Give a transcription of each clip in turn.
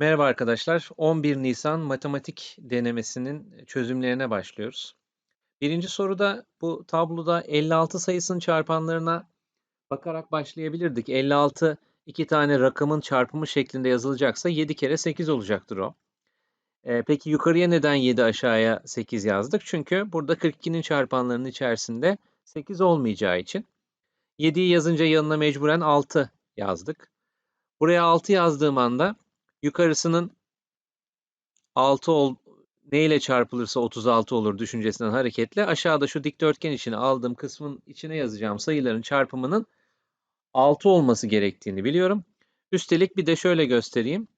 Merhaba arkadaşlar. 11 Nisan matematik denemesinin çözümlerine başlıyoruz. Birinci soruda bu tabloda 56 sayısının çarpanlarına bakarak başlayabilirdik. 56 iki tane rakamın çarpımı şeklinde yazılacaksa 7 kere 8 olacaktır o. Ee, peki yukarıya neden 7 aşağıya 8 yazdık? Çünkü burada 42'nin çarpanlarının içerisinde 8 olmayacağı için. 7'yi yazınca yanına mecburen 6 yazdık. Buraya 6 yazdığım anda yukarısının 6 ol, ne çarpılırsa 36 olur düşüncesinden hareketle aşağıda şu dikdörtgen içine aldığım kısmın içine yazacağım sayıların çarpımının 6 olması gerektiğini biliyorum. Üstelik bir de şöyle göstereyim.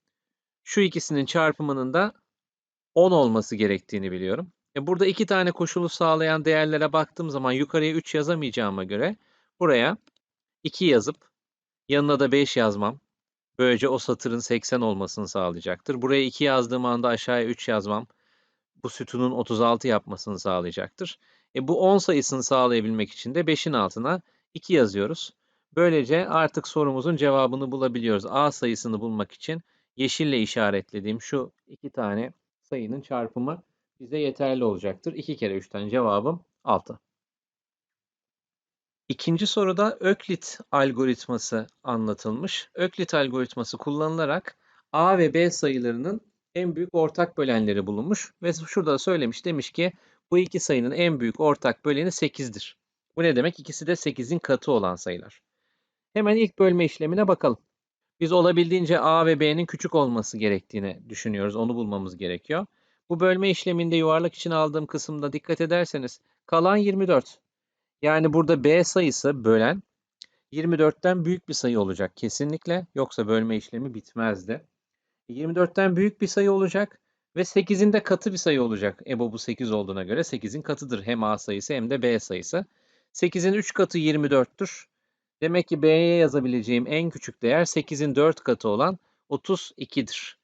Şu ikisinin çarpımının da 10 olması gerektiğini biliyorum. E burada iki tane koşulu sağlayan değerlere baktığım zaman yukarıya 3 yazamayacağıma göre buraya 2 yazıp yanına da 5 yazmam Böylece o satırın 80 olmasını sağlayacaktır. Buraya 2 yazdığım anda aşağıya 3 yazmam bu sütunun 36 yapmasını sağlayacaktır. E bu 10 sayısını sağlayabilmek için de 5'in altına 2 yazıyoruz. Böylece artık sorumuzun cevabını bulabiliyoruz. A sayısını bulmak için yeşille işaretlediğim şu iki tane sayının çarpımı bize yeterli olacaktır. 2 kere 3'ten cevabım 6. İkinci soruda Öklit algoritması anlatılmış. Öklit algoritması kullanılarak A ve B sayılarının en büyük ortak bölenleri bulunmuş ve şurada söylemiş demiş ki bu iki sayının en büyük ortak böleni 8'dir. Bu ne demek? İkisi de 8'in katı olan sayılar. Hemen ilk bölme işlemine bakalım. Biz olabildiğince A ve B'nin küçük olması gerektiğini düşünüyoruz. Onu bulmamız gerekiyor. Bu bölme işleminde yuvarlak için aldığım kısımda dikkat ederseniz kalan 24. Yani burada B sayısı bölen 24'ten büyük bir sayı olacak kesinlikle. Yoksa bölme işlemi bitmezdi. 24'ten büyük bir sayı olacak ve 8'in de katı bir sayı olacak. EBO bu 8 olduğuna göre 8'in katıdır hem A sayısı hem de B sayısı. 8'in 3 katı 24'tür. Demek ki B'ye yazabileceğim en küçük değer 8'in 4 katı olan 32'dir.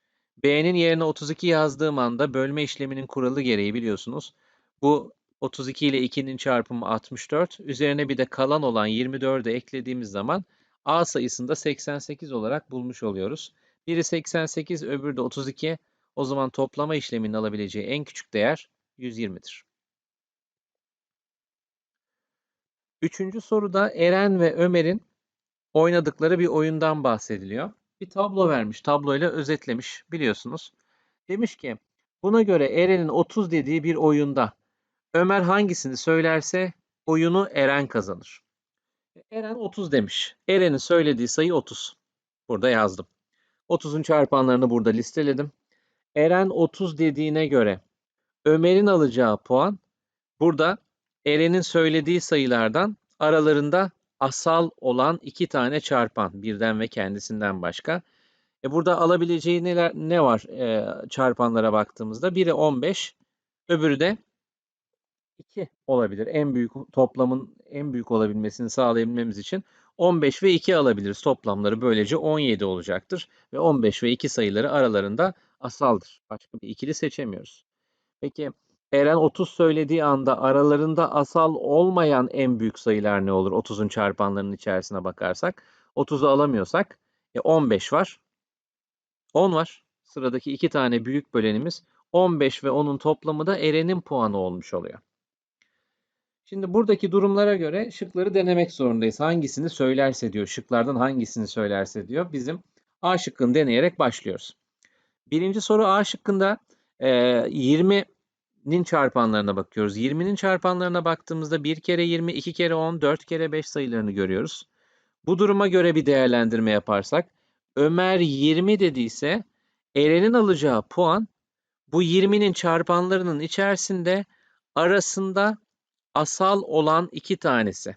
B'nin yerine 32 yazdığım anda bölme işleminin kuralı gereği biliyorsunuz. Bu 32 ile 2'nin çarpımı 64. Üzerine bir de kalan olan 24'ü eklediğimiz zaman A sayısını da 88 olarak bulmuş oluyoruz. Biri 88, öbürü de 32. O zaman toplama işleminin alabileceği en küçük değer 120'dir. Üçüncü soruda Eren ve Ömer'in oynadıkları bir oyundan bahsediliyor. Bir tablo vermiş, tabloyla özetlemiş biliyorsunuz. Demiş ki, buna göre Eren'in 30 dediği bir oyunda Ömer hangisini söylerse oyunu Eren kazanır. Eren 30 demiş. Eren'in söylediği sayı 30. Burada yazdım. 30'un çarpanlarını burada listeledim. Eren 30 dediğine göre Ömer'in alacağı puan burada Eren'in söylediği sayılardan aralarında asal olan iki tane çarpan birden ve kendisinden başka. E burada alabileceği neler ne var e, çarpanlara baktığımızda? Biri 15, öbürü de 2 olabilir. En büyük toplamın en büyük olabilmesini sağlayabilmemiz için 15 ve 2 alabiliriz. Toplamları böylece 17 olacaktır. Ve 15 ve 2 sayıları aralarında asaldır. Başka bir ikili seçemiyoruz. Peki Eren 30 söylediği anda aralarında asal olmayan en büyük sayılar ne olur? 30'un çarpanlarının içerisine bakarsak. 30'u alamıyorsak e 15 var. 10 var. Sıradaki iki tane büyük bölenimiz 15 ve 10'un toplamı da Eren'in puanı olmuş oluyor. Şimdi buradaki durumlara göre şıkları denemek zorundayız. Hangisini söylerse diyor, şıklardan hangisini söylerse diyor. Bizim A şıkkını deneyerek başlıyoruz. Birinci soru A şıkkında e, 20'nin çarpanlarına bakıyoruz. 20'nin çarpanlarına baktığımızda 1 kere 20, 2 kere 10, 4 kere 5 sayılarını görüyoruz. Bu duruma göre bir değerlendirme yaparsak Ömer 20 dediyse Eren'in alacağı puan bu 20'nin çarpanlarının içerisinde arasında asal olan iki tanesi.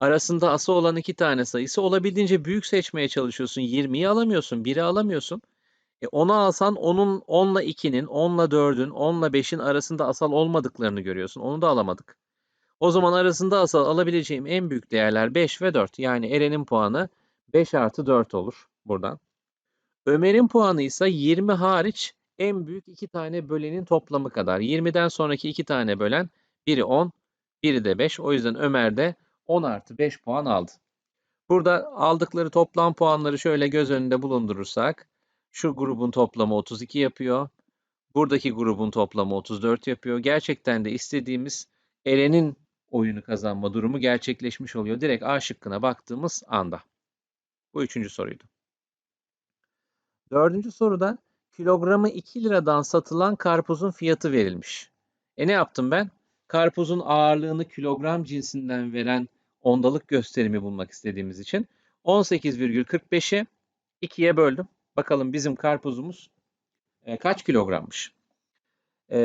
Arasında asal olan iki tane sayısı olabildiğince büyük seçmeye çalışıyorsun. 20'yi alamıyorsun, 1'i alamıyorsun. E 10'u alsan onun 10 ile 2'nin, 10 ile 4'ün, 10 ile 5'in arasında asal olmadıklarını görüyorsun. Onu da alamadık. O zaman arasında asal alabileceğim en büyük değerler 5 ve 4. Yani Eren'in puanı 5 artı 4 olur buradan. Ömer'in puanı ise 20 hariç en büyük iki tane bölenin toplamı kadar. 20'den sonraki iki tane bölen biri 10, biri de 5. O yüzden Ömer de 10 artı 5 puan aldı. Burada aldıkları toplam puanları şöyle göz önünde bulundurursak Şu grubun toplamı 32 yapıyor. Buradaki grubun toplamı 34 yapıyor. Gerçekten de istediğimiz Eren'in oyunu kazanma durumu gerçekleşmiş oluyor. Direkt A şıkkına baktığımız anda. Bu üçüncü soruydu. Dördüncü soruda kilogramı 2 liradan satılan karpuzun fiyatı verilmiş. E ne yaptım ben? Karpuzun ağırlığını kilogram cinsinden veren ondalık gösterimi bulmak istediğimiz için 18,45'i 2'ye böldüm. Bakalım bizim karpuzumuz e, kaç kilogrammış? E,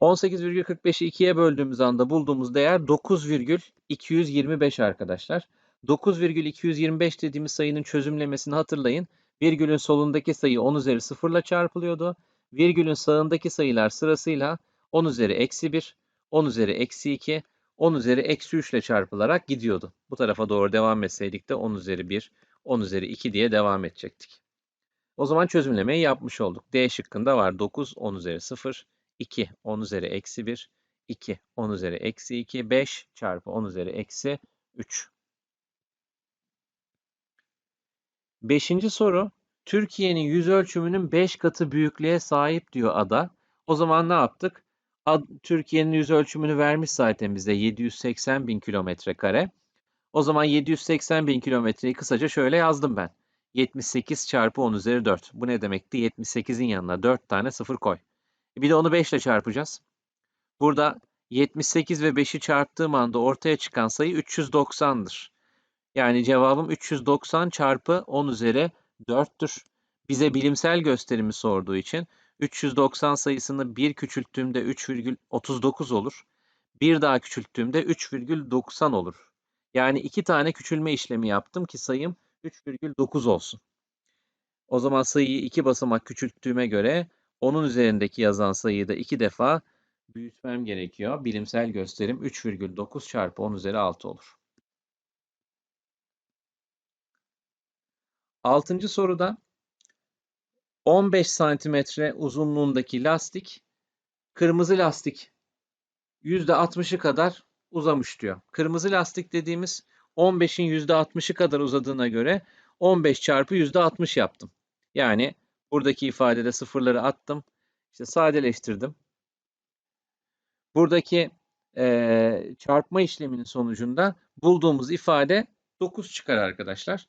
18,45'i 2'ye böldüğümüz anda bulduğumuz değer 9,225 arkadaşlar. 9,225 dediğimiz sayının çözümlemesini hatırlayın. Virgülün solundaki sayı 10 üzeri 0 ile çarpılıyordu. Virgülün sağındaki sayılar sırasıyla 10 üzeri eksi 1, 10 üzeri eksi 2, 10 üzeri eksi 3 ile çarpılarak gidiyordu. Bu tarafa doğru devam etseydik de 10 üzeri 1, 10 üzeri 2 diye devam edecektik. O zaman çözümlemeyi yapmış olduk. D şıkkında var 9, 10 üzeri 0, 2, 10 üzeri eksi 1, 2, 10 üzeri eksi 2, 5 çarpı 10 üzeri eksi 3. Beşinci soru. Türkiye'nin yüz ölçümünün 5 katı büyüklüğe sahip diyor ada. O zaman ne yaptık? Türkiye'nin yüz ölçümünü vermiş zaten bize 780 bin kilometre kare. O zaman 780 bin kilometreyi kısaca şöyle yazdım ben. 78 çarpı 10 üzeri 4. Bu ne demekti? 78'in yanına 4 tane sıfır koy. Bir de onu 5 ile çarpacağız. Burada 78 ve 5'i çarptığım anda ortaya çıkan sayı 390'dır. Yani cevabım 390 çarpı 10 üzeri 4'tür. Bize bilimsel gösterimi sorduğu için 390 sayısını 1 küçülttüğümde 3,39 olur. Bir daha küçülttüğümde 3,90 olur. Yani iki tane küçülme işlemi yaptım ki sayım 3,9 olsun. O zaman sayıyı iki basamak küçülttüğüme göre onun üzerindeki yazan sayıyı da iki defa büyütmem gerekiyor. Bilimsel gösterim 3,9 çarpı 10 üzeri 6 olur. Altıncı soruda 15 santimetre uzunluğundaki lastik kırmızı lastik %60'ı kadar uzamış diyor. Kırmızı lastik dediğimiz 15'in %60'ı kadar uzadığına göre 15 çarpı %60 yaptım. Yani buradaki ifadede sıfırları attım. İşte sadeleştirdim. Buradaki e, çarpma işleminin sonucunda bulduğumuz ifade 9 çıkar arkadaşlar.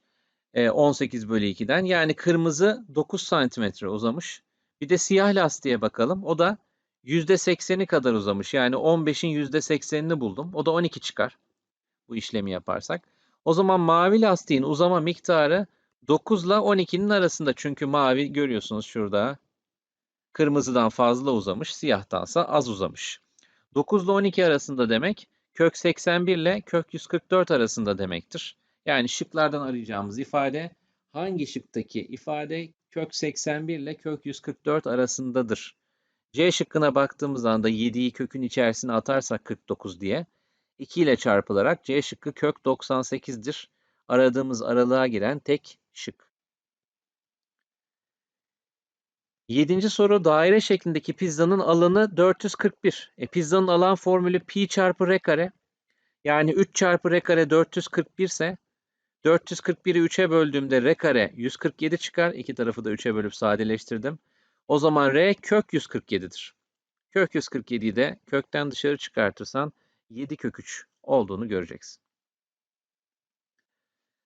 18 bölü 2'den. Yani kırmızı 9 santimetre uzamış. Bir de siyah lastiğe bakalım. O da %80'i kadar uzamış. Yani 15'in %80'ini buldum. O da 12 çıkar. Bu işlemi yaparsak. O zaman mavi lastiğin uzama miktarı 9 ile 12'nin arasında. Çünkü mavi görüyorsunuz şurada. Kırmızıdan fazla uzamış, siyahtansa az uzamış. 9 ile 12 arasında demek kök 81 ile kök 144 arasında demektir. Yani şıklardan arayacağımız ifade hangi şıktaki ifade kök 81 ile kök 144 arasındadır? C şıkkına baktığımız anda 7'yi kökün içerisine atarsak 49 diye 2 ile çarpılarak C şıkkı kök 98'dir. Aradığımız aralığa giren tek şık. Yedinci soru daire şeklindeki pizzanın alanı 441. E, pizzanın alan formülü pi çarpı r kare. Yani 3 çarpı r kare 441 ise 441'i 3'e böldüğümde r kare 147 çıkar. İki tarafı da 3'e bölüp sadeleştirdim. O zaman r kök 147'dir. Kök 147'yi de kökten dışarı çıkartırsan 7 kök 3 olduğunu göreceksin.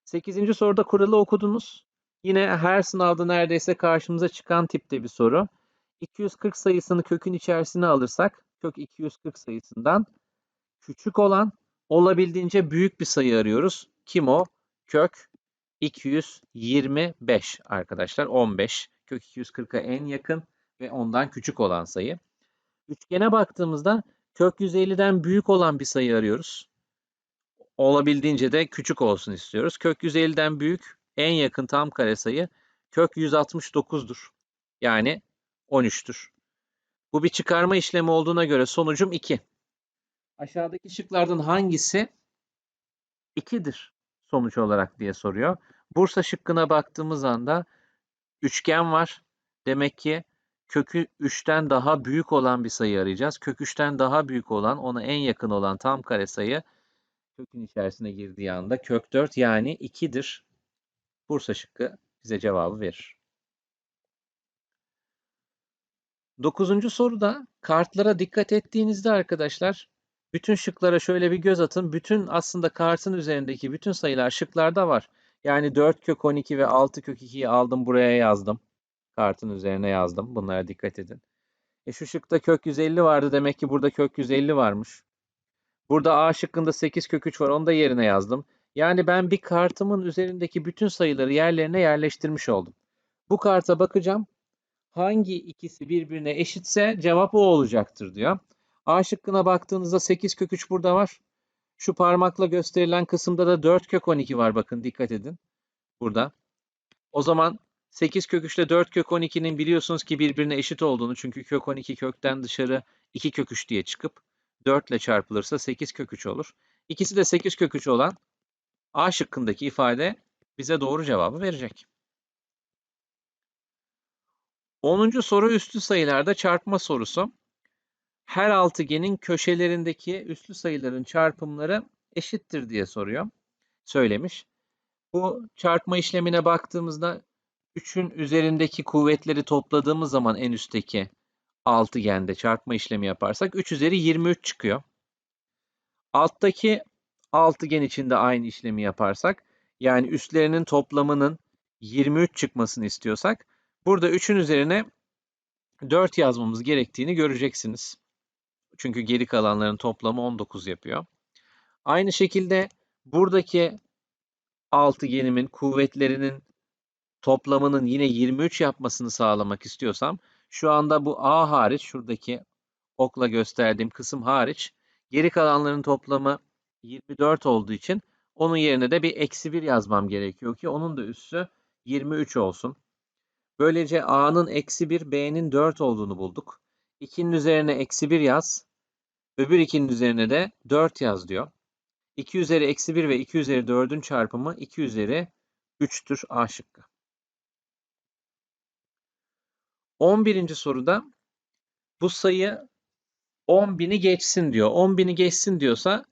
8. soruda kuralı okudunuz. Yine her sınavda neredeyse karşımıza çıkan tipte bir soru. 240 sayısını kökün içerisine alırsak kök 240 sayısından küçük olan olabildiğince büyük bir sayı arıyoruz. Kim o? Kök 225 arkadaşlar. 15 kök 240'a en yakın ve ondan küçük olan sayı. Üçgene baktığımızda kök 150'den büyük olan bir sayı arıyoruz. Olabildiğince de küçük olsun istiyoruz. Kök 150'den büyük en yakın tam kare sayı kök 169'dur. Yani 13'tür. Bu bir çıkarma işlemi olduğuna göre sonucum 2. Aşağıdaki şıklardan hangisi 2'dir? Sonuç olarak diye soruyor. Bursa şıkkına baktığımız anda üçgen var. Demek ki kökü 3'ten daha büyük olan bir sayı arayacağız. Kök 3'ten daha büyük olan, ona en yakın olan tam kare sayı kökün içerisine girdiği anda kök 4 yani 2'dir. Bursa şıkkı bize cevabı verir. Dokuzuncu soruda kartlara dikkat ettiğinizde arkadaşlar bütün şıklara şöyle bir göz atın. Bütün aslında kartın üzerindeki bütün sayılar şıklarda var. Yani 4 kök 12 ve 6 kök 2'yi aldım buraya yazdım. Kartın üzerine yazdım. Bunlara dikkat edin. E şu şıkta kök 150 vardı. Demek ki burada kök 150 varmış. Burada A şıkkında 8 kök 3 var. Onu da yerine yazdım. Yani ben bir kartımın üzerindeki bütün sayıları yerlerine yerleştirmiş oldum. Bu karta bakacağım. Hangi ikisi birbirine eşitse cevap o olacaktır diyor. A şıkkına baktığınızda 8 kök 3 burada var. Şu parmakla gösterilen kısımda da 4 kök 12 var bakın dikkat edin. Burada. O zaman 8 kök 3 ile 4 kök 12'nin biliyorsunuz ki birbirine eşit olduğunu çünkü kök 12 kökten dışarı 2 kök 3 diye çıkıp 4 ile çarpılırsa 8 kök 3 olur. İkisi de 8 kök 3 olan A şıkkındaki ifade bize doğru cevabı verecek. 10. soru üstü sayılarda çarpma sorusu. Her altıgenin köşelerindeki üslü sayıların çarpımları eşittir diye soruyor. Söylemiş. Bu çarpma işlemine baktığımızda 3'ün üzerindeki kuvvetleri topladığımız zaman en üstteki altıgende çarpma işlemi yaparsak 3 üzeri 23 çıkıyor. Alttaki altıgen için de aynı işlemi yaparsak yani üstlerinin toplamının 23 çıkmasını istiyorsak burada 3'ün üzerine 4 yazmamız gerektiğini göreceksiniz. Çünkü geri kalanların toplamı 19 yapıyor. Aynı şekilde buradaki altıgenimin kuvvetlerinin toplamının yine 23 yapmasını sağlamak istiyorsam şu anda bu A hariç şuradaki okla gösterdiğim kısım hariç geri kalanların toplamı 24 olduğu için onun yerine de bir eksi 1 yazmam gerekiyor ki onun da üssü 23 olsun. Böylece A'nın eksi 1, B'nin 4 olduğunu bulduk. 2'nin üzerine eksi 1 yaz. Öbür 2'nin üzerine de 4 yaz diyor. 2 üzeri eksi 1 ve 2 üzeri 4'ün çarpımı 2 üzeri 3'tür A şıkkı. 11. soruda bu sayı 10.000'i geçsin diyor. 10.000'i geçsin diyorsa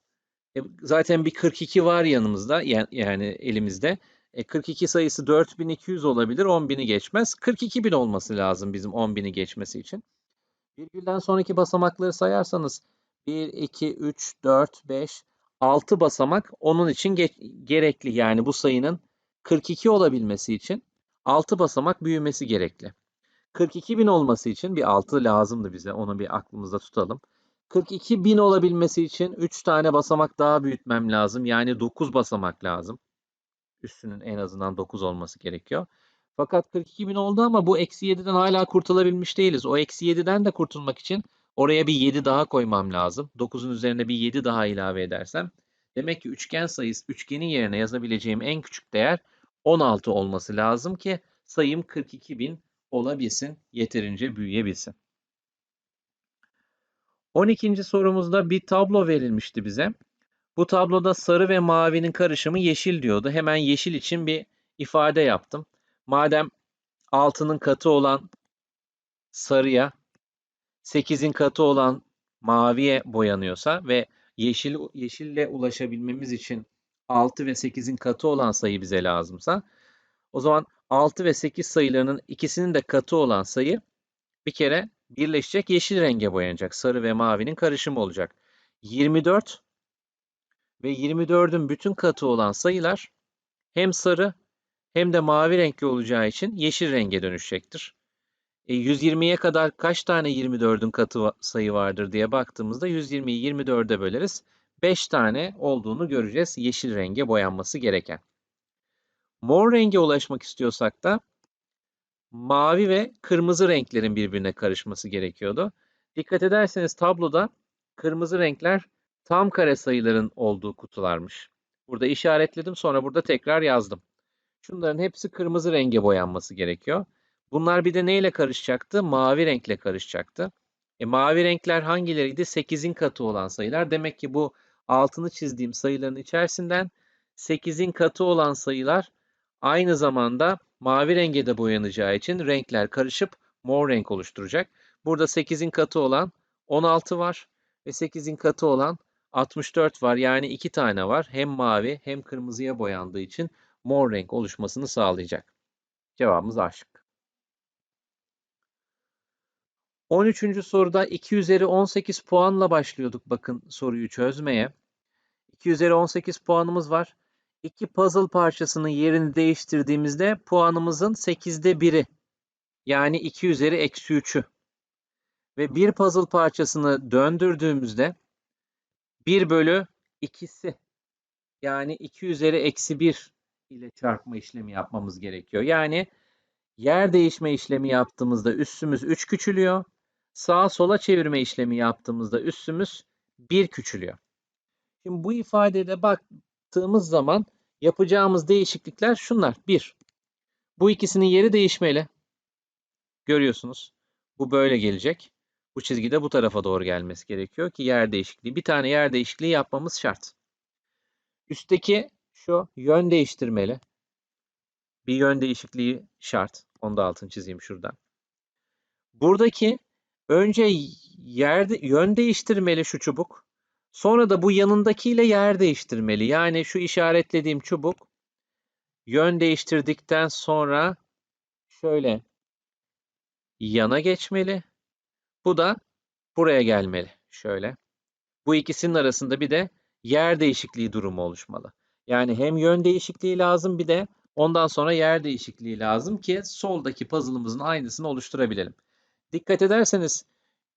e, zaten bir 42 var yanımızda yani elimizde. E, 42 sayısı 4200 olabilir 10.000'i geçmez. 42.000 olması lazım bizim 10.000'i geçmesi için. Virgülden sonraki basamakları sayarsanız 1, 2, 3, 4, 5, 6 basamak onun için gerekli. Yani bu sayının 42 olabilmesi için 6 basamak büyümesi gerekli. 42 bin olması için bir 6 lazımdı bize. Onu bir aklımızda tutalım. 42 bin olabilmesi için 3 tane basamak daha büyütmem lazım. Yani 9 basamak lazım. Üstünün en azından 9 olması gerekiyor. Fakat 42 bin oldu ama bu eksi 7'den hala kurtulabilmiş değiliz. O eksi 7'den de kurtulmak için oraya bir 7 daha koymam lazım. 9'un üzerine bir 7 daha ilave edersem. Demek ki üçgen sayısı, üçgenin yerine yazabileceğim en küçük değer 16 olması lazım ki sayım 42 bin olabilsin, yeterince büyüyebilsin. 12. sorumuzda bir tablo verilmişti bize. Bu tabloda sarı ve mavinin karışımı yeşil diyordu. Hemen yeşil için bir ifade yaptım. Madem 6'nın katı olan sarıya, 8'in katı olan maviye boyanıyorsa ve yeşil yeşille ulaşabilmemiz için 6 ve 8'in katı olan sayı bize lazımsa o zaman 6 ve 8 sayılarının ikisinin de katı olan sayı bir kere birleşecek yeşil renge boyanacak. Sarı ve mavinin karışımı olacak. 24 ve 24'ün bütün katı olan sayılar hem sarı hem de mavi renkli olacağı için yeşil renge dönüşecektir. E, 120'ye kadar kaç tane 24'ün katı sayı vardır diye baktığımızda 120'yi 24'e böleriz. 5 tane olduğunu göreceğiz yeşil renge boyanması gereken. Mor renge ulaşmak istiyorsak da mavi ve kırmızı renklerin birbirine karışması gerekiyordu. Dikkat ederseniz tabloda kırmızı renkler tam kare sayıların olduğu kutularmış. Burada işaretledim sonra burada tekrar yazdım. Şunların hepsi kırmızı renge boyanması gerekiyor. Bunlar bir de neyle karışacaktı? Mavi renkle karışacaktı. E, mavi renkler hangileriydi? 8'in katı olan sayılar. Demek ki bu altını çizdiğim sayıların içerisinden 8'in katı olan sayılar aynı zamanda mavi renge de boyanacağı için renkler karışıp mor renk oluşturacak. Burada 8'in katı olan 16 var ve 8'in katı olan 64 var. Yani iki tane var. Hem mavi hem kırmızıya boyandığı için mor renk oluşmasını sağlayacak. Cevabımız A şıkkı. 13. soruda 2 üzeri 18 puanla başlıyorduk bakın soruyu çözmeye. 2 üzeri 18 puanımız var. İki puzzle parçasının yerini değiştirdiğimizde puanımızın 8'de 1'i yani 2 üzeri eksi 3'ü ve bir puzzle parçasını döndürdüğümüzde 1 bölü ikisi yani 2 üzeri eksi 1 ile çarpma işlemi yapmamız gerekiyor. Yani yer değişme işlemi yaptığımızda üssümüz 3 küçülüyor. Sağa sola çevirme işlemi yaptığımızda üssümüz 1 küçülüyor. Şimdi bu ifadede baktığımız zaman yapacağımız değişiklikler şunlar. 1. Bu ikisinin yeri değişmeli. Görüyorsunuz. Bu böyle gelecek. Bu çizgide bu tarafa doğru gelmesi gerekiyor ki yer değişikliği. Bir tane yer değişikliği yapmamız şart. Üstteki şu yön değiştirmeli. Bir yön değişikliği şart. Onu da altını çizeyim şuradan. Buradaki önce yerde yön değiştirmeli şu çubuk. Sonra da bu yanındakiyle yer değiştirmeli. Yani şu işaretlediğim çubuk yön değiştirdikten sonra şöyle yana geçmeli. Bu da buraya gelmeli. Şöyle. Bu ikisinin arasında bir de yer değişikliği durumu oluşmalı. Yani hem yön değişikliği lazım bir de ondan sonra yer değişikliği lazım ki soldaki puzzle'ımızın aynısını oluşturabilelim. Dikkat ederseniz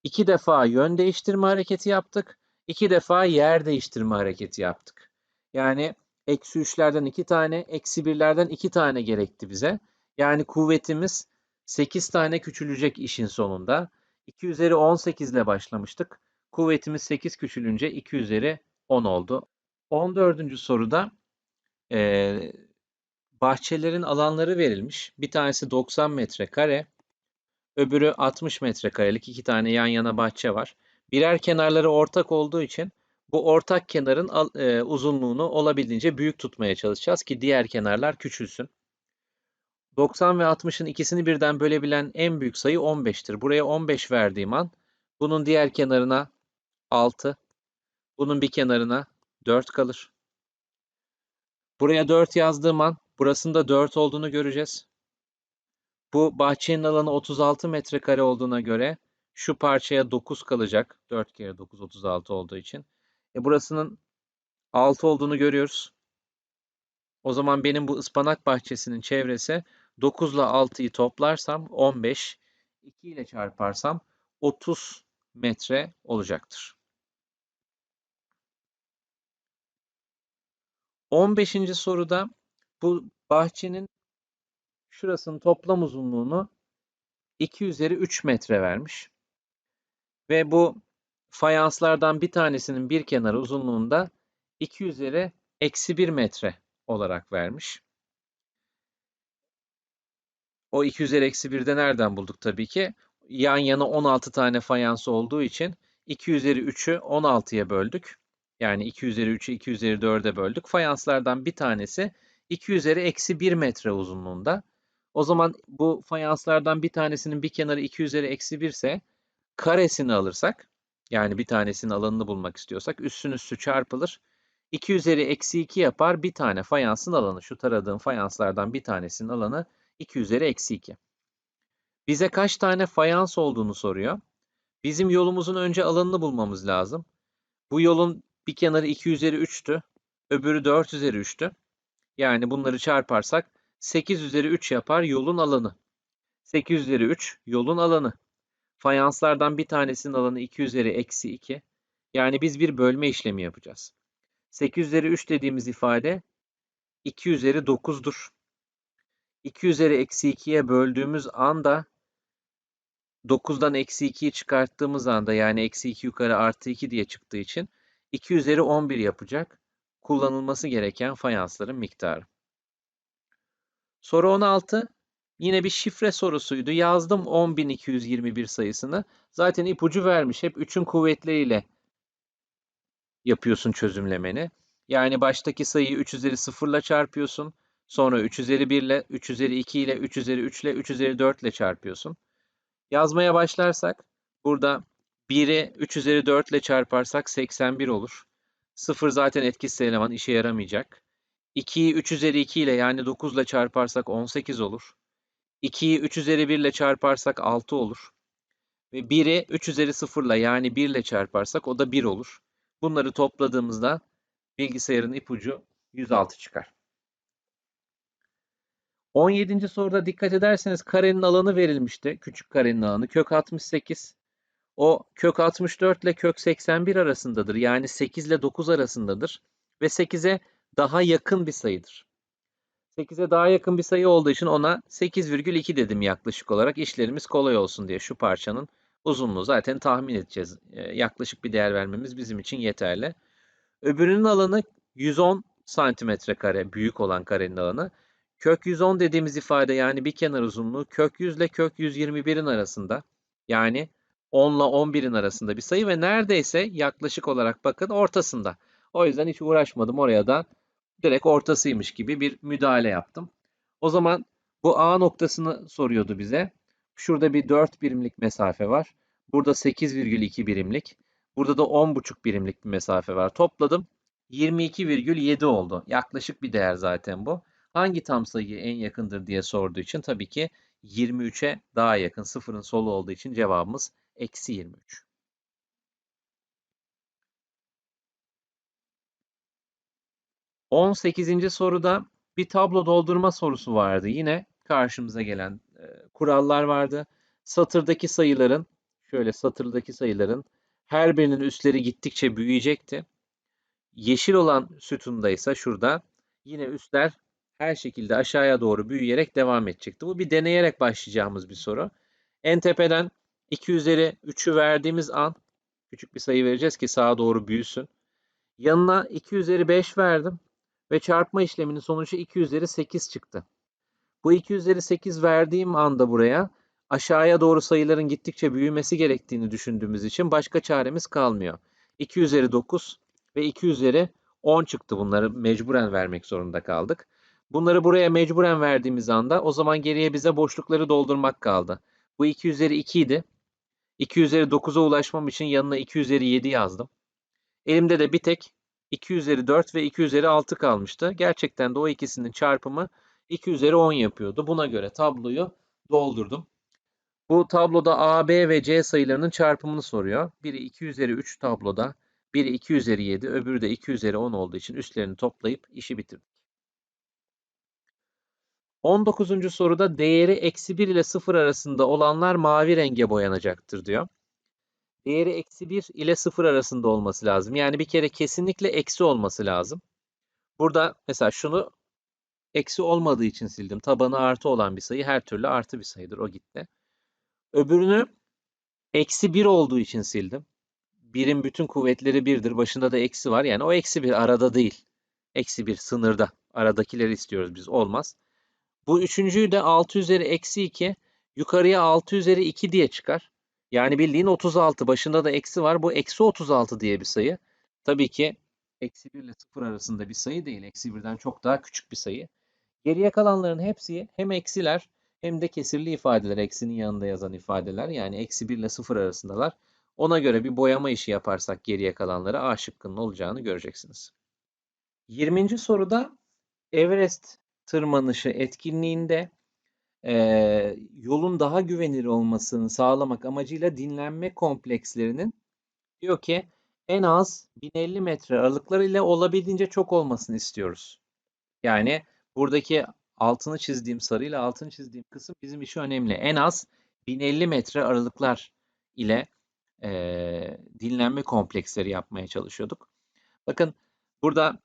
iki defa yön değiştirme hareketi yaptık. iki defa yer değiştirme hareketi yaptık. Yani eksi 3'lerden 2 tane, eksi 1'lerden 2 tane gerekti bize. Yani kuvvetimiz 8 tane küçülecek işin sonunda. 2 üzeri 18 ile başlamıştık. Kuvvetimiz 8 küçülünce 2 üzeri 10 oldu. 14. soruda e, bahçelerin alanları verilmiş. Bir tanesi 90 metrekare, öbürü 60 metrekarelik iki tane yan yana bahçe var. Birer kenarları ortak olduğu için bu ortak kenarın e, uzunluğunu olabildiğince büyük tutmaya çalışacağız ki diğer kenarlar küçülsün. 90 ve 60'ın ikisini birden bölebilen en büyük sayı 15'tir. Buraya 15 verdiğim an bunun diğer kenarına 6, bunun bir kenarına 4 kalır. Buraya 4 yazdığım an burasında 4 olduğunu göreceğiz. Bu bahçenin alanı 36 metrekare olduğuna göre şu parçaya 9 kalacak. 4 kere 9 36 olduğu için. E burasının 6 olduğunu görüyoruz. O zaman benim bu ıspanak bahçesinin çevresi 9 ile 6'yı toplarsam 15, 2 ile çarparsam 30 metre olacaktır. 15. soruda bu bahçenin şurasının toplam uzunluğunu 2 üzeri 3 metre vermiş. Ve bu fayanslardan bir tanesinin bir kenarı uzunluğunda 2 üzeri eksi 1 metre olarak vermiş. O 2 üzeri eksi 1'de nereden bulduk tabii ki? Yan yana 16 tane fayans olduğu için 2 üzeri 3'ü 16'ya böldük. Yani 2 üzeri 3'ü 2 üzeri 4'e böldük. Fayanslardan bir tanesi 2 üzeri eksi 1 metre uzunluğunda. O zaman bu fayanslardan bir tanesinin bir kenarı 2 üzeri eksi 1 ise karesini alırsak yani bir tanesinin alanını bulmak istiyorsak üssün üssü çarpılır. 2 üzeri eksi 2 yapar bir tane fayansın alanı. Şu taradığım fayanslardan bir tanesinin alanı 2 üzeri eksi 2. Bize kaç tane fayans olduğunu soruyor. Bizim yolumuzun önce alanını bulmamız lazım. Bu yolun bir kenarı 2 üzeri 3'tü. Öbürü 4 üzeri 3'tü. Yani bunları çarparsak 8 üzeri 3 yapar yolun alanı. 8 üzeri 3 yolun alanı. Fayanslardan bir tanesinin alanı 2 üzeri eksi 2. Yani biz bir bölme işlemi yapacağız. 8 üzeri 3 dediğimiz ifade 2 üzeri 9'dur. 2 üzeri eksi 2'ye böldüğümüz anda 9'dan eksi 2'yi çıkarttığımız anda yani eksi 2 yukarı artı 2 diye çıktığı için 2 üzeri 11 yapacak kullanılması gereken fayansların miktarı. Soru 16. Yine bir şifre sorusuydu. Yazdım 10.221 sayısını. Zaten ipucu vermiş. Hep 3'ün kuvvetleriyle yapıyorsun çözümlemeni. Yani baştaki sayıyı 3 üzeri 0 ile çarpıyorsun. Sonra 3 üzeri 1 ile, 3 üzeri 2 ile, 3 üzeri 3 ile, 3 üzeri 4 ile çarpıyorsun. Yazmaya başlarsak burada 1'i 3 üzeri 4 ile çarparsak 81 olur. 0 zaten etkisiz eleman işe yaramayacak. 2'yi 3 üzeri 2 ile yani 9 ile çarparsak 18 olur. 2'yi 3 üzeri 1 ile çarparsak 6 olur. Ve 1'i 3 üzeri 0 ile yani 1 ile çarparsak o da 1 olur. Bunları topladığımızda bilgisayarın ipucu 106 çıkar. 17. soruda dikkat ederseniz karenin alanı verilmişti. Küçük karenin alanı kök 68. O kök 64 ile kök 81 arasındadır. Yani 8 ile 9 arasındadır. Ve 8'e daha yakın bir sayıdır. 8'e daha yakın bir sayı olduğu için ona 8,2 dedim yaklaşık olarak. İşlerimiz kolay olsun diye şu parçanın uzunluğu zaten tahmin edeceğiz. Ee, yaklaşık bir değer vermemiz bizim için yeterli. Öbürünün alanı 110 santimetre kare büyük olan karenin alanı. Kök 110 dediğimiz ifade yani bir kenar uzunluğu kök 100 ile kök 121'in arasında. Yani 10 ile 11'in arasında bir sayı ve neredeyse yaklaşık olarak bakın ortasında. O yüzden hiç uğraşmadım oraya da direkt ortasıymış gibi bir müdahale yaptım. O zaman bu A noktasını soruyordu bize. Şurada bir 4 birimlik mesafe var. Burada 8,2 birimlik. Burada da 10,5 birimlik bir mesafe var. Topladım. 22,7 oldu. Yaklaşık bir değer zaten bu. Hangi tam sayı en yakındır diye sorduğu için tabii ki 23'e daha yakın. Sıfırın solu olduğu için cevabımız eksi 23. 18. soruda bir tablo doldurma sorusu vardı. Yine karşımıza gelen e, kurallar vardı. Satırdaki sayıların, şöyle satırdaki sayıların her birinin üstleri gittikçe büyüyecekti. Yeşil olan sütunda ise şurada yine üstler her şekilde aşağıya doğru büyüyerek devam edecekti. Bu bir deneyerek başlayacağımız bir soru. En tepeden 2 üzeri 3'ü verdiğimiz an küçük bir sayı vereceğiz ki sağa doğru büyüsün. Yanına 2 üzeri 5 verdim ve çarpma işleminin sonucu 2 üzeri 8 çıktı. Bu 2 üzeri 8 verdiğim anda buraya aşağıya doğru sayıların gittikçe büyümesi gerektiğini düşündüğümüz için başka çaremiz kalmıyor. 2 üzeri 9 ve 2 üzeri 10 çıktı bunları mecburen vermek zorunda kaldık. Bunları buraya mecburen verdiğimiz anda o zaman geriye bize boşlukları doldurmak kaldı. Bu 2 üzeri 2 idi. 2 üzeri 9'a ulaşmam için yanına 2 üzeri 7 yazdım. Elimde de bir tek 2 üzeri 4 ve 2 üzeri 6 kalmıştı. Gerçekten de o ikisinin çarpımı 2 üzeri 10 yapıyordu. Buna göre tabloyu doldurdum. Bu tabloda A, B ve C sayılarının çarpımını soruyor. Biri 2 üzeri 3 tabloda, biri 2 üzeri 7, öbürü de 2 üzeri 10 olduğu için üstlerini toplayıp işi bitirdik. 19. soruda değeri eksi 1 ile 0 arasında olanlar mavi renge boyanacaktır diyor. Değeri eksi 1 ile 0 arasında olması lazım. Yani bir kere kesinlikle eksi olması lazım. Burada mesela şunu eksi olmadığı için sildim. Tabanı artı olan bir sayı her türlü artı bir sayıdır. O gitti. Öbürünü eksi 1 olduğu için sildim. Birin bütün kuvvetleri 1'dir. Başında da eksi var. Yani o eksi 1 arada değil. Eksi 1 sınırda. Aradakileri istiyoruz biz. Olmaz. Bu üçüncüyü de 6 üzeri eksi 2 yukarıya 6 üzeri 2 diye çıkar. Yani bildiğin 36. Başında da eksi var. Bu eksi 36 diye bir sayı. Tabii ki eksi 1 ile 0 arasında bir sayı değil. Eksi 1'den çok daha küçük bir sayı. Geriye kalanların hepsi hem eksiler hem de kesirli ifadeler. Eksinin yanında yazan ifadeler. Yani eksi 1 ile 0 arasındalar. Ona göre bir boyama işi yaparsak geriye kalanlara A şıkkının olacağını göreceksiniz. 20. soruda Everest tırmanışı etkinliğinde e, yolun daha güvenilir olmasını sağlamak amacıyla dinlenme komplekslerinin diyor ki en az 1050 metre aralıklar ile olabildiğince çok olmasını istiyoruz. Yani buradaki altını çizdiğim sarıyla altını çizdiğim kısım bizim için önemli. En az 1050 metre aralıklar ile e, dinlenme kompleksleri yapmaya çalışıyorduk. Bakın burada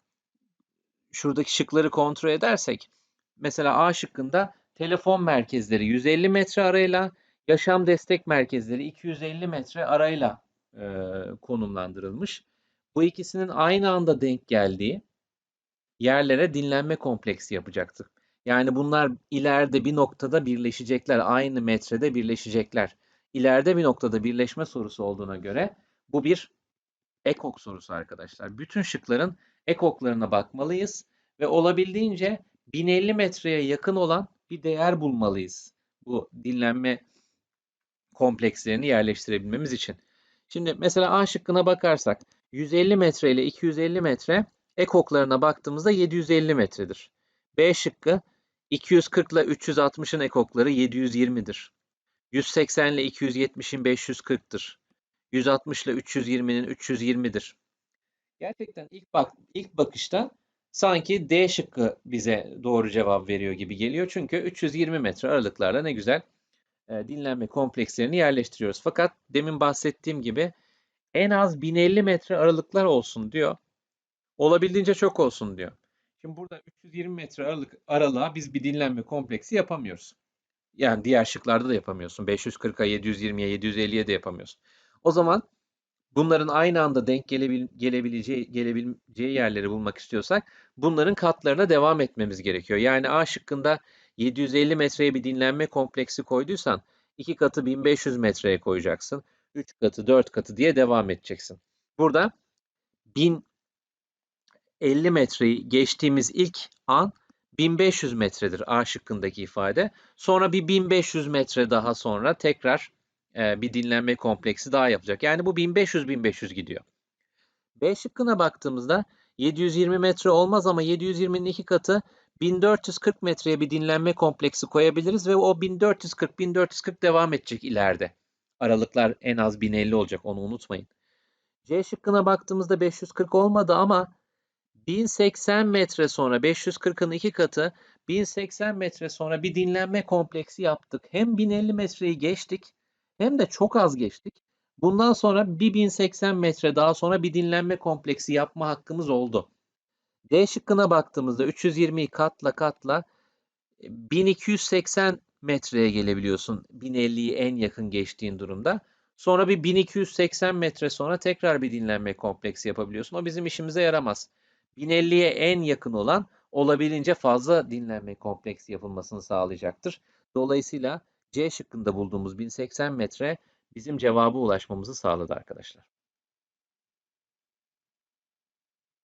şuradaki şıkları kontrol edersek mesela A şıkkında telefon merkezleri 150 metre arayla yaşam destek merkezleri 250 metre arayla e, konumlandırılmış. Bu ikisinin aynı anda denk geldiği yerlere dinlenme kompleksi yapacaktık. Yani bunlar ileride bir noktada birleşecekler. Aynı metrede birleşecekler. İleride bir noktada birleşme sorusu olduğuna göre bu bir ekok sorusu arkadaşlar. Bütün şıkların ekoklarına bakmalıyız ve olabildiğince 1050 metreye yakın olan bir değer bulmalıyız. Bu dinlenme komplekslerini yerleştirebilmemiz için. Şimdi mesela A şıkkına bakarsak 150 metre ile 250 metre ekoklarına baktığımızda 750 metredir. B şıkkı 240 ile 360'ın ekokları 720'dir. 180 ile 270'in 540'tır. 160 ile 320'nin 320'dir. Gerçekten ilk bak ilk bakışta sanki D şıkkı bize doğru cevap veriyor gibi geliyor. Çünkü 320 metre aralıklarla ne güzel e, dinlenme komplekslerini yerleştiriyoruz. Fakat demin bahsettiğim gibi en az 1050 metre aralıklar olsun diyor. Olabildiğince çok olsun diyor. Şimdi burada 320 metre aralık aralığa biz bir dinlenme kompleksi yapamıyoruz. Yani diğer şıklarda da yapamıyorsun. 540'a, 720'ye, 750'ye de yapamıyorsun. O zaman bunların aynı anda denk gelebil, gelebileceği, gelebileceği yerleri bulmak istiyorsak bunların katlarına devam etmemiz gerekiyor. Yani A şıkkında 750 metreye bir dinlenme kompleksi koyduysan iki katı 1500 metreye koyacaksın. 3 katı, 4 katı diye devam edeceksin. Burada 1050 metreyi geçtiğimiz ilk an 1500 metredir A şıkkındaki ifade. Sonra bir 1500 metre daha sonra tekrar bir dinlenme kompleksi daha yapacak. Yani bu 1500-1500 gidiyor. B şıkkına baktığımızda 720 metre olmaz ama 720'nin iki katı 1440 metreye bir dinlenme kompleksi koyabiliriz ve o 1440-1440 devam edecek ileride. Aralıklar en az 1050 olacak onu unutmayın. C şıkkına baktığımızda 540 olmadı ama 1080 metre sonra 540'ın iki katı 1080 metre sonra bir dinlenme kompleksi yaptık. Hem 1050 metreyi geçtik hem de çok az geçtik. Bundan sonra bir 1080 metre daha sonra bir dinlenme kompleksi yapma hakkımız oldu. D şıkkına baktığımızda 320'yi katla katla 1280 metreye gelebiliyorsun 1050'yi en yakın geçtiğin durumda. Sonra bir 1280 metre sonra tekrar bir dinlenme kompleksi yapabiliyorsun. O bizim işimize yaramaz. 1050'ye en yakın olan olabildiğince fazla dinlenme kompleksi yapılmasını sağlayacaktır. Dolayısıyla C şıkkında bulduğumuz 1080 metre bizim cevaba ulaşmamızı sağladı arkadaşlar.